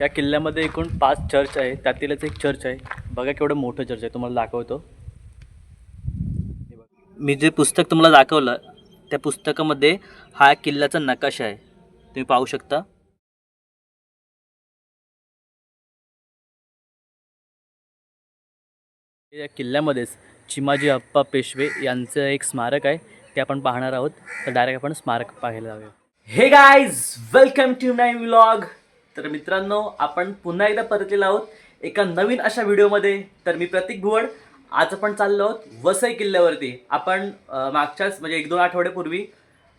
या किल्ल्यामध्ये एकूण पाच चर्च आहे त्यातीलच एक चर्च आहे. बघा केवढं मोठं चर्च आहे. तुम्हाला दाखवतो. मी जे पुस्तक तुम्हाला दाखवलं त्या पुस्तकामध्ये हा किल्ल्याचा नकाशा आहे. तुम्ही पाहू शकता. या किल्ल्यामध्येच चिमाजी अप्पा पेशवे यांचं एक स्मारक आहे. ते आपण पाहणार आहोत. तर डायरेक्ट आपण स्मारक पाहायला जाऊया. Hey guys welcome to my vlog तर मित्रांनो आपण पुन्हा एकदा परतलेलो आहोत एका नवीन अशा व्हिडिओमध्ये. तर मी प्रतीक भुवड. आज आपण चाललो आहोत वसई किल्ल्यावरती. आपण मागच्याच म्हणजे एक दोन आठवड्यापूर्वी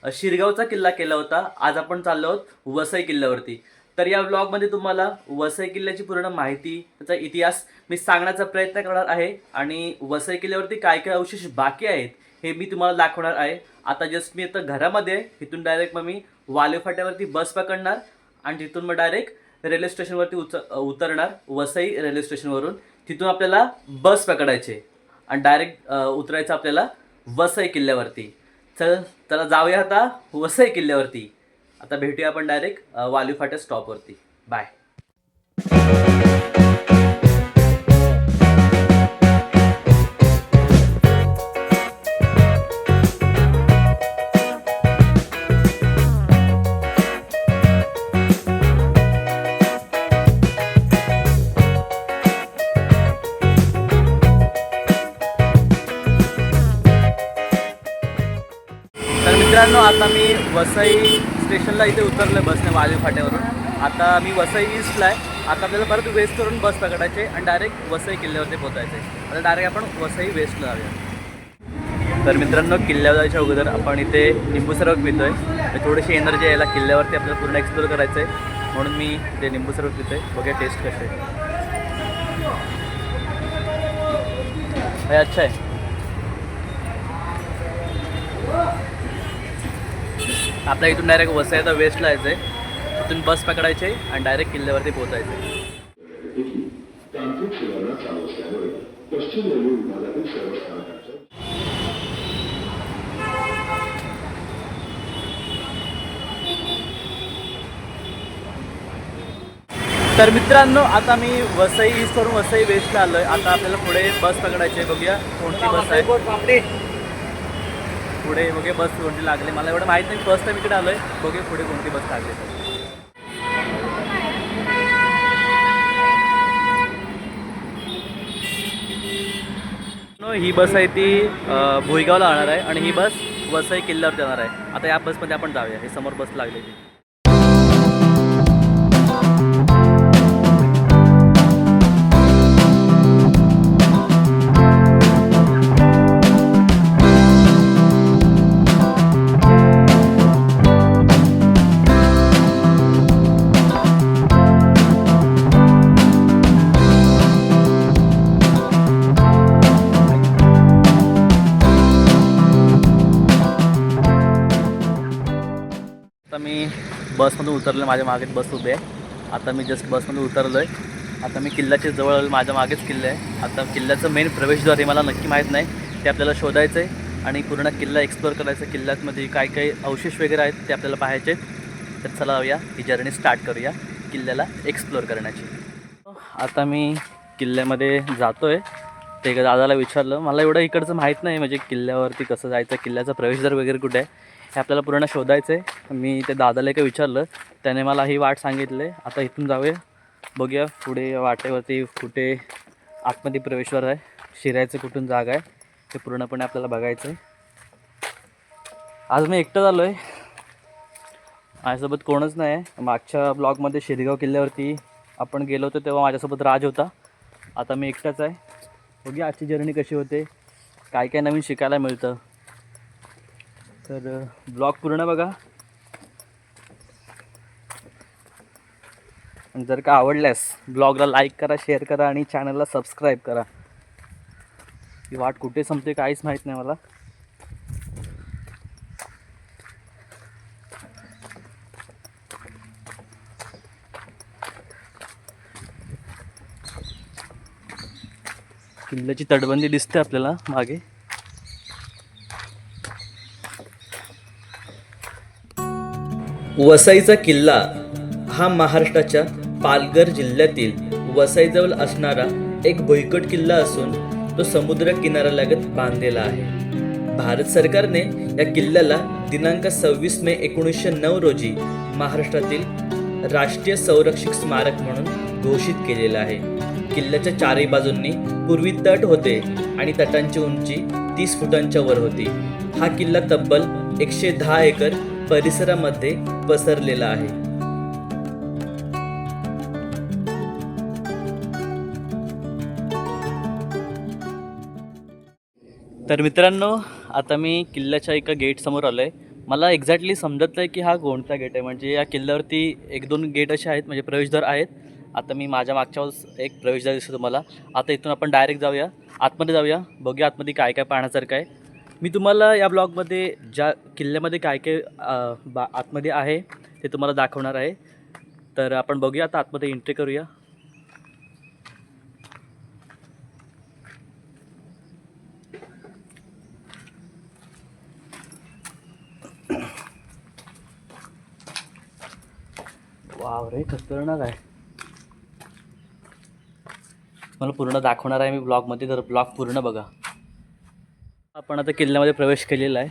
शिरगावचा किल्ला केला होता. आज आपण चाललो आहोत वसई किल्ल्यावरती. तर या व्लॉगमध्ये तुम्हाला वसई किल्ल्याची पूर्ण माहिती त्याचा इतिहास मी सांगण्याचा प्रयत्न करणार आहे. आणि वसई किल्ल्यावरती काय काय अवशेष बाकी आहेत हे मी तुम्हाला दाखवणार आहे. आता जस्ट मी आता घरामध्ये आहे. इथून डायरेक्ट मग मी वाले फाट्यावरती बस पकडणार. आणि तिथून मग डायरेक्ट रेल्वे स्टेशनवरती उच उतरणार वसई रेल्वे स्टेशनवरून तिथून आपल्याला बस पकडायची. आणि डायरेक्ट उतरायचं आपल्याला वसई किल्ल्यावरती. चल चला जाऊया आता वसई किल्ल्यावरती. आता भेटूया आपण डायरेक्ट वाली फाट्या स्टॉपवरती बाय मित्रांनो आता मी वसई स्टेशनला इथे उतरलो बसने वाजे फाट्यावरून. आता मी वसई ईस्टला आहे आता आपल्याला परत वेस्ट करून बस पकडायचे आणि डायरेक्ट वसई किल्ल्यावरती पोहोचायचे आता डायरेक्ट आपण वसई वेस्टला जाऊया. तर मित्रांनो किल्ल्यावर जायच्या अगोदर आपण इथे लिंबू सरबत पितो आहे थोडीशी एनर्जी यायला किल्ल्यावरती आपल्याला पूर्ण एक्सप्लोर करायचं आहे म्हणून मी ते लिंबू सरबत पितो आहे बघूया टेस्ट कसे आहे. अच्छा आहे. आपल्या इथून डायरेक्ट वसईचा वेस्टला यायचं आहे तिथून बस पकडायची आणि डायरेक्ट किल्ल्यावरती पोहोचायचं. पश्चिम रेल्वे विभागातील सर्व स्थानकांच्या तर मित्रांनो आता मी वसई ईस्टवरून वसई वेस्टला आलोय. आता आपल्याला पुढे बस पकडायची आहे. बघूया कोणती बस आहे. पुढे बघूया बस कोणती लागली. मला एवढं माहीत नाही फर्स्ट टाइम इकडे आलोय. बघे पुढे कोणती बस लागली. नो, ही बस आहे ती भुईगावला जाणार आहे आणि ही बस वसई किल्ल्यावर जाणार आहे. आता या बसमध्ये आपण जाऊया. हे समोर बस लागलेली. बसमधून उतरलो माझ्या मागे बस उभी आहे. आता मी जस्ट बसमधून उतरलो आहे आता मी किल्ल्याच्या जवळ माझ्या मागेच किल्ले आहे. आता किल्ल्याचं मेन प्रवेशद्वार हे मला नक्की माहीत नाही. ते आपल्याला शोधायचं आहे आणि पूर्ण किल्ला एक्सप्लोअर करायचं किल्ल्यामध्ये काय काय अवशेष वगैरे आहेत ते आपल्याला पाहायचे आहेत. तर चला जाऊया ही जर्नी स्टार्ट करूया किल्ल्याला एक्सप्लोअर करण्याची. आता मी किल्ल्यामध्ये जातो आहे ते एका दादाला विचारलं मला एवढं इकडचं माहीत नाही म्हणजे किल्ल्यावरती कसं जायचं किल्ल्याचा प्रवेशद्वार वगैरे कुठे आहे? हे आपल्याला पूर्ण शोधायचं आहे मी ते दादाला एक विचारलं त्याने मला ही वाट सांगितले. आहे आता इथून जाऊया. बघूया पुढे वाटेवरती कुठे आतमध्ये प्रवेशवर आहे. शिरायचं कुठून जागा आहे ते पूर्णपणे आपल्याला बघायचं आहे आज मी एकटं झालो आहे माझ्यासोबत कोणच नाही आहे. मागच्या ब्लॉगमध्ये शिरगाव किल्ल्यावरती आपण गेलो होतो तेव्हा माझ्यासोबत राज होता. आता मी एकटाच आहे. बघूया आजची जर्नी कशी होते. काय काय नवीन शिकायला मिळतं. तर ब्लॉग पूर्ण बघा. आणि जर का आवडल्यास ब्लॉगला लाईक करा शेअर करा आणि चॅनलला सबस्क्राईब करा. ही वाट कुठे संपते काहीच माहीत नाही मला. किल्ल्याची तटबंदी दिसते आपल्याला मागे. वसईचा किल्ला हा महाराष्ट्राच्या पालघर जिल्ह्यातील वसईजवळ असणारा एक भुईकट किल्ला असून तो समुद्र किनाऱ्यालगत बांधलेला आहे. भारत सरकारने या किल्ल्याला दिनांक सव्वीस मे एकोणीसशे नऊ रोजी महाराष्ट्रातील राष्ट्रीय संरक्षित स्मारक म्हणून घोषित केलेलं आहे. किल्ल्याच्या चारही बाजूंनी पूर्वी तट होते आणि तटांची उंची तीस फुटांच्या वर होती. हा किल्ला तब्बल एकशे दहा एकर परिसरामध्ये पसरलेला आहे. तर मित्रांनो आता मी किल्ल्याच्या एका गेट समोर आलो आहे मला एक्झॅक्टली समजत नाही की हा कोणता गेट आहे. म्हणजे या किल्ल्यावरती एक दोन गेट असे आहेत म्हणजे प्रवेशद्वार आहेत. आता मी माझ्या मागच्या एक प्रवेशद्वार दिसतो तुम्हाला. आता इथून आपण डायरेक्ट जाऊया. आतमध्ये जाऊया. बघूया आतमध्ये काय काय पाहण्यासारखं आहे. मी तुम्हाला या ब्लॉगमध्ये ज्या किल्ल्यामध्ये काय काय बा आतमध्ये आहे ते तुम्हाला दाखवणार आहे. तर आपण बघूया आता आतमध्ये एंट्री करूया. वाव रे खतरनाक आहे. मला पूर्ण दाखवणार आहे मी ब्लॉगमध्ये तर ब्लॉग पूर्ण बघा. आपण आता किल्ल्यामध्ये प्रवेश केलेला आहे.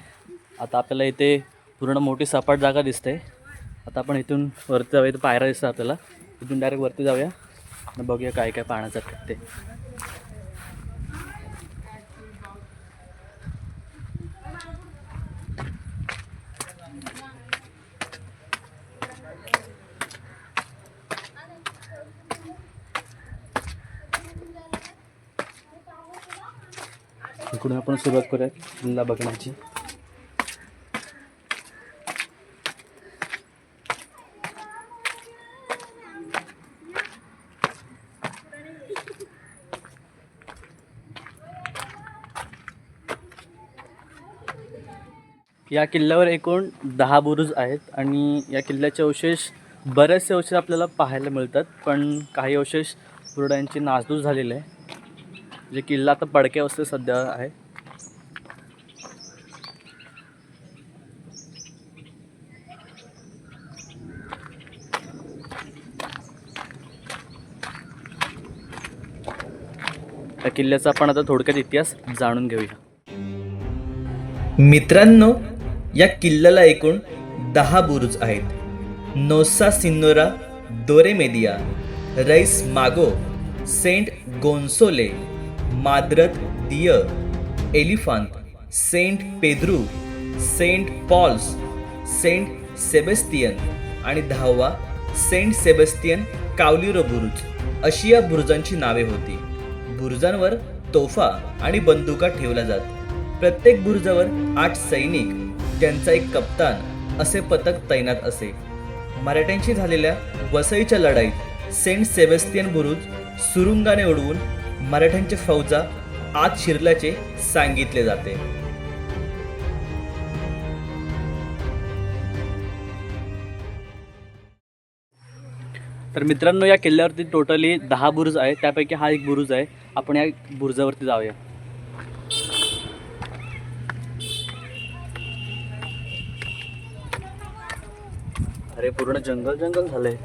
आता आपल्याला इथे पूर्ण मोठी सपाट जागा दिसते. आता आपण इथून वरती जाऊया इथं पायऱ्या दिसतं आपल्याला. इथून डायरेक्ट वरती जाऊया. बघूया काय काय पाहण्यासारखं ते. इकडून आपण सुरुवात करूया किल्ला बघण्याची. या किल्ल्यावर एकूण दहा बुरुज आहेत आणि या किल्ल्याचे अवशेष बरेचसे अवशेष आपल्याला पाहायला मिळतात पण काही अवशेष बुरुडांची यांची नासधूस झालेले आहे. जे किल्ला आता पडक्या अवस्थेत सध्या आहे. त्या किल्ल्याचा आपण आता थोडक्यात इतिहास जाणून घेऊया. मित्रांनो या किल्ल्याला एकूण दहा बुरुज आहेत. नोसा सिन्नोरा दोरेमेदिया रईस मागो सेंट गोन्सोले माद्रत दिय एलिफांत saint Pedro saint Paul's saint Sebastian आणि दहावा सेंट सेबेस्तियन कावलिरो बुरुज अशी या बुरुजांची नावे होती. बुरुजांवर तोफा आणि बंदुका ठेवल्या जात. प्रत्येक बुरुजावर आठ सैनिक त्यांचा एक कप्तान असे पथक तैनात असे. मराठ्यांशी झालेल्या वसईच्या लढाईत सेंट सेबेस्तियन बुरुज सुरुंगाने उडवून मराठ्यांच्या फौजा आत शिरल्याचे सांगितले जाते. तर मित्रांनो या किल्ल्यावरती टोटली दहा बुरुज आहे त्यापैकी हा एक बुरुज आहे. आपण या बुरुजावरती जाऊया. अरे पूर्ण जंगल जंगल झालंय.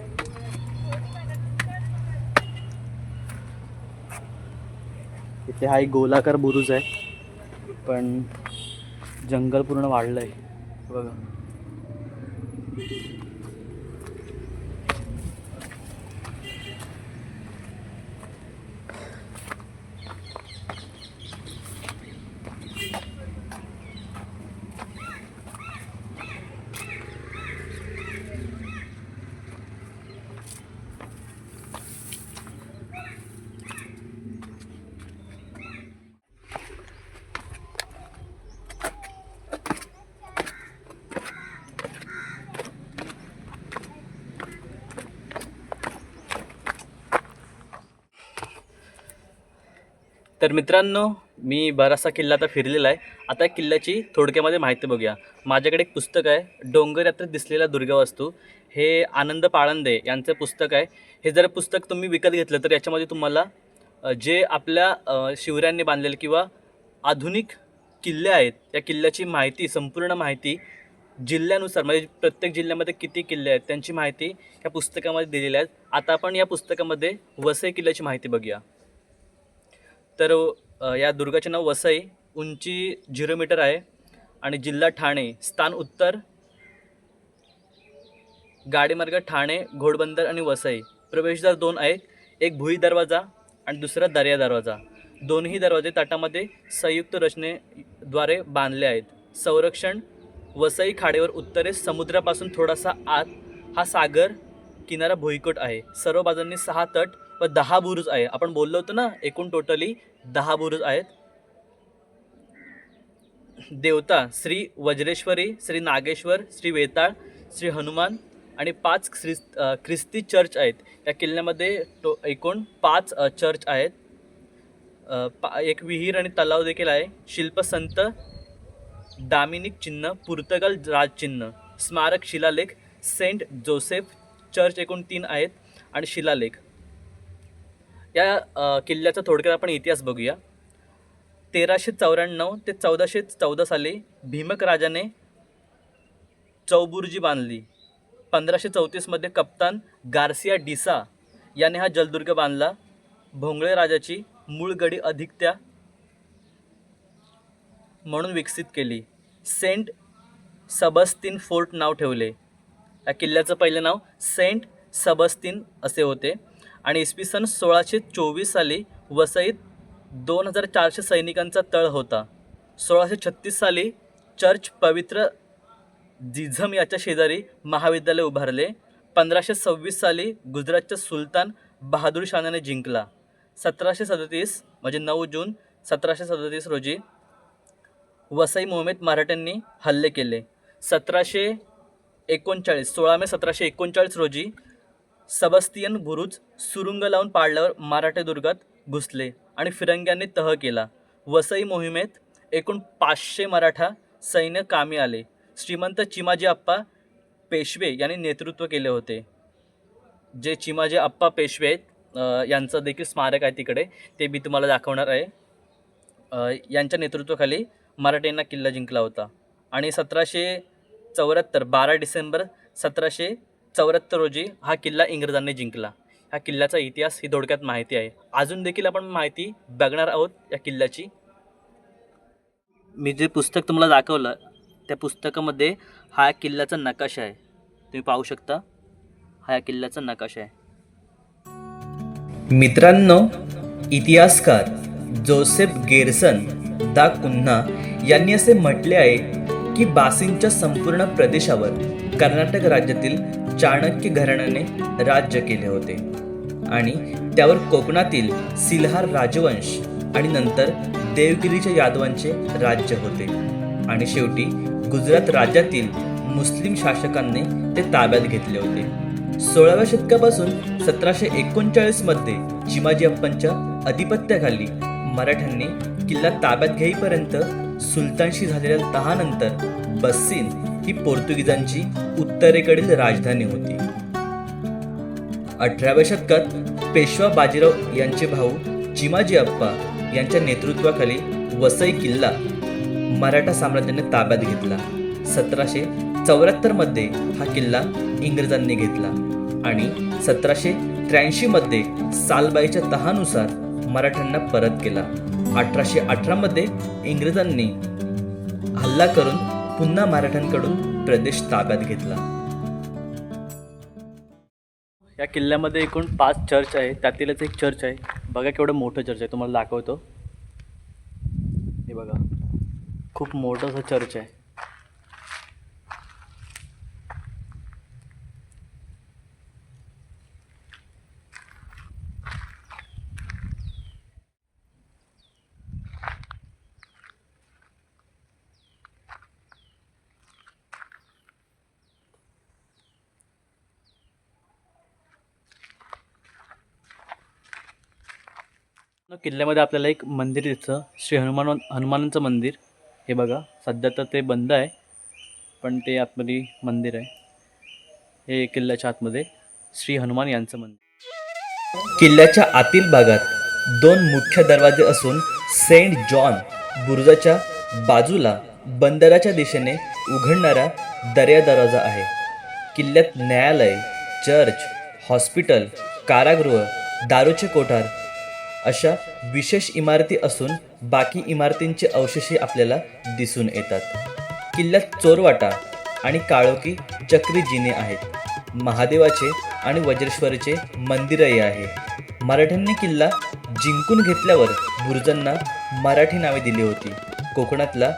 इथे हा एक गोलाकार बुरुज आहे. पण जंगल पूर्ण वाढलं आहे बघा. तर मित्रांनो मी बराचसा किल्ला आता फिरलेला आहे. आता या किल्ल्याची थोडक्यामध्ये माहिती बघूया. माझ्याकडे एक पुस्तक आहे डोंगर यात्रेत दुर्गा वस्तू. हे आनंद पाळंदे यांचं पुस्तक आहे. हे जर पुस्तक तुम्ही विकत घेतलं तर याच्यामध्ये तुम्हाला जे आपल्या शिवऱ्यांनी शिवरायांनी बांधलेले किंवा आधुनिक किल्ले आहेत त्या किल्ल्याची माहिती संपूर्ण माहिती जिल्ह्यानुसार म्हणजे प्रत्येक जिल्ह्यामध्ये किती किल्ले आहेत त्यांची माहिती या पुस्तकामध्ये दिलेली आहे. आता आपण या पुस्तकामध्ये वसई किल्ल्याची माहिती बघूया. तर या दुर्गाचे नाव वसई उंची झिरो मीटर आहे आणि जिल्हा ठाणे स्थान उत्तर गाडीमार्ग ठाणे घोडबंदर आणि वसई. प्रवेशद्वार दोन आहेत एक भुई दरवाजा आणि दुसरा दर्या दरवाजा. दोन्ही दरवाजे तटामध्ये संयुक्त रचनेद्वारे बांधले आहेत. संरक्षण वसई खाडीवर उत्तरेस समुद्रापासून थोडासा आत हा सागर किनारा भुईकोट आहे. सर्व बाजूंनी सहा तट व दहा बुरुज आहे आपण बोललो होतो ना एकूण टोटली दहा बुरुज आहेत. देवता श्री वज्रेश्वरी श्री नागेश्वर श्री वेताळ श्री हनुमान आणि पाच ख्रिस ख्रिस्ती चर्च आहेत. या किल्ल्यामध्ये टो एकूण पाच चर्च आहेत. पा एक विहीर आणि तलाव देखील आहे. शिल्पसंत दामिनिक चिन्ह पुर्तगाल राजचिन्ह स्मारक शिलालेख सेंट जोसेफ चर्च एकूण तीन आहेत आणि शिलालेख. या किल्ल्याचा थोडक्यात आपण इतिहास बघूया. तेराशे चौऱ्याण्णव ते चौदाशे चौदा साली भीमक राजाने चौबुर्जी बांधली. पंधराशे चौतीसमध्ये कप्तान गार्सिया डिसा याने हा जलदुर्ग बांधला. भोंगळे राजाची मूळ गडी अधिक त्या म्हणून विकसित केली. सेंट सबस्तीन फोर्ट नाव ठेवले. या किल्ल्याचं पहिलं नाव सेंट सबस्तीन असे होते. आणि इसवी सन सोळाशे चोवीस साली वसईत दोन हजार चारशे सैनिकांचा तळ होता. सोळाशे छत्तीस साली चर्च पवित्र जिझम याच्या शेजारी महाविद्यालय उभारले. पंधराशे सव्वीस साली गुजरातच्या सुलतान बहादूर शाहाने जिंकला. सतराशे सदतीस म्हणजे नऊ जून सतराशे सदतीस रोजी वसई मोहिमेत मराठ्यांनी हल्ले केले. सतराशे एकोणचाळीस सोळा मे सतराशे एकोणचाळीस रोजी सबस्तियन बुरुज सुरुंग लावून पाडल्यावर मराठे दुर्गात घुसले आणि फिरंग्यांनी तह केला. वसई मोहिमेत एकूण पाचशे मराठा सैन्य कामी आले. श्रीमंत चिमाजी अप्पा पेशवे यांनी नेतृत्व केले होते. जे चिमाजी अप्पा पेशवे आहेत यांचं देखील स्मारक आहे तिकडे. ते मी तुम्हाला दाखवणार आहे. यांच्या नेतृत्वाखाली मराठ्यांना किल्ला जिंकला होता. आणि सतराशे चौऱ्याहत्तर बारा डिसेंबर सतराशे चौऱ्याहत्तर रोजी हा किल्ला इंग्रजांनी जिंकला. ह्या किल्ल्याचा इतिहास ही थोडक्यात माहिती आहे. अजून देखील आपण माहिती बघणार आहोत या किल्ल्याची. मी जे पुस्तक तुम्हाला दाखवलं त्या पुस्तकामध्ये हा किल्ल्याचा नकाशा आहे. तुम्ही पाहू शकता हा या किल्ल्याचा नकाशा आहे. मित्रांनो इतिहासकार जोसेफ गेरसन दा कुन्हा यांनी असे म्हटले आहे की बासिंगच्या संपूर्ण प्रदेशावर कर्नाटक राज्यातील चाणक्य घराण्याने राज्य केले होते. आणि त्यावर कोकणातील सिल्हार राजवंश आणि नंतर देवगिरीच्या यादवांचे राज्य होते. आणि शेवटी गुजरात राज्यातील मुस्लिम शासकांनी ते ताब्यात घेतले होते. सोळाव्या शतकापासून सतराशे एकोणचाळीसमध्ये चिमाजी अप्पांच्या अधिपत्याखाली मराठ्यांनी किल्ला ताब्यात घेईपर्यंत सुलतानशी झालेल्या तहानंतर बस्सीन ही पोर्तुगीजांची उत्तरेकडील राजधानी होती. अठराव्या शतकात पेशवा बाजीराव यांचे भाऊ चिमाजी अप्पा यांच्या नेतृत्वाखाली वसई किल्ला मराठा साम्राज्याने ताब्यात घेतला. सतराशे चौऱ्याहत्तरमध्ये हा किल्ला इंग्रजांनी घेतला आणि सतराशे त्र्याऐंशी मध्ये सालबाईच्या तहानुसार मराठ्यांना परत केला. अठराशे अठरा मध्ये इंग्रजांनी हल्ला करून पुन्हा मराठ्यांकडून प्रदेश ताब्यात घेतला. या किल्ल्यामध्ये एकूण पाच चर्च आहे त्यातीलच एक चर्च आहे. बघा केवढं मोठं चर्च आहे. तुम्हाला दाखवतो. हे बघा. खूप मोठं असं चर्च आहे. किल्ल्यामध्ये आपल्याला एक मंदिर दिसतं. श्री हनुमान हनुमानांचं मंदिर. हे बघा सध्या तर ते बंद आहे पण ते आतमध्ये मंदिर आहे. हे किल्ल्याच्या आतमध्ये श्री हनुमान यांचं मंदिर. किल्ल्याच्या आतील भागात दोन मुख्य दरवाजे असून सेंट जॉन बुरुजाच्या बाजूला बंदराच्या दिशेने उघडणारा दर्या दरवाजा आहे. किल्ल्यात न्यायालय चर्च हॉस्पिटल कारागृह दारूचे कोठार अशा विशेष इमारती असून बाकी इमारतींचे अवशेषही आपल्याला दिसून येतात. किल्ल्यात चोरवाटा आणि काळोखी चक्री जिने आहेत. महादेवाचे आणि वज्रेश्वरीचे मंदिरही आहे. मराठ्यांनी किल्ला जिंकून घेतल्यावर बुरुजांना मराठी नावे दिली होती. कोकणातला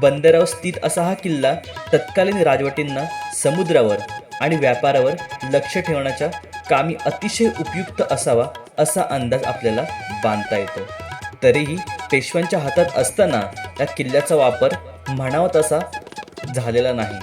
बंदरावर स्थित असा हा किल्ला तत्कालीन राजवटींना समुद्रावर आणि व्यापारावर लक्ष ठेवण्याच्या कामी अतिशय उपयुक्त असावा असा अंदाज आपल्याला बांधता येतो. तरीही पेशव्यांच्या हातात असताना या किल्ल्याचा वापर म्हणावा तसा झालेला नाही.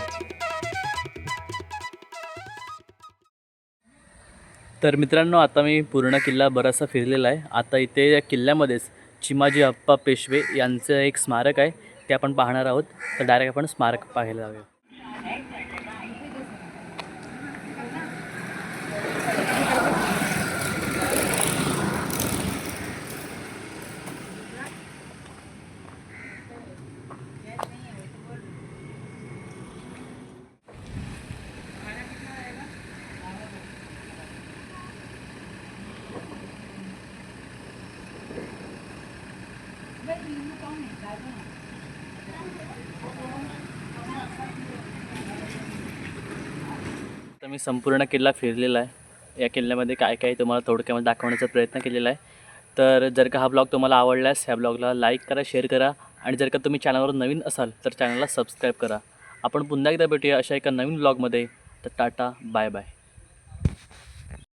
तर मित्रांनो आता मी पूर्ण किल्ला बराचसा फिरलेला आहे. आता इथे या किल्ल्यामध्येच चिमाजी अप्पा पेशवे यांचं एक स्मारक आहे. ते आपण पाहणार आहोत. तर डायरेक्ट आपण स्मारक पाहायला जाऊया. तर मी संपूर्ण किल्ला फिरलेला आहे. या किल्ल्यामध्ये काय काय तुम्हाला थोडक्यामध्ये दाखवण्याचा प्रयत्न केलेला आहे. तर जर का हा ब्लॉग तुम्हाला आवडल्यास ह्या ब्लॉगला लाईक करा शेअर करा आणि जर का तुम्ही चॅनलवर नवीन असाल तर चॅनलला सबस्क्राईब करा. आपण पुन्हा एकदा भेटूया अशा एका नवीन ब्लॉगमध्ये तर टाटा बाय बाय